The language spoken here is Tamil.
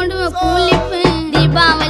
கொண்டு குளிப்பு தீபாவளி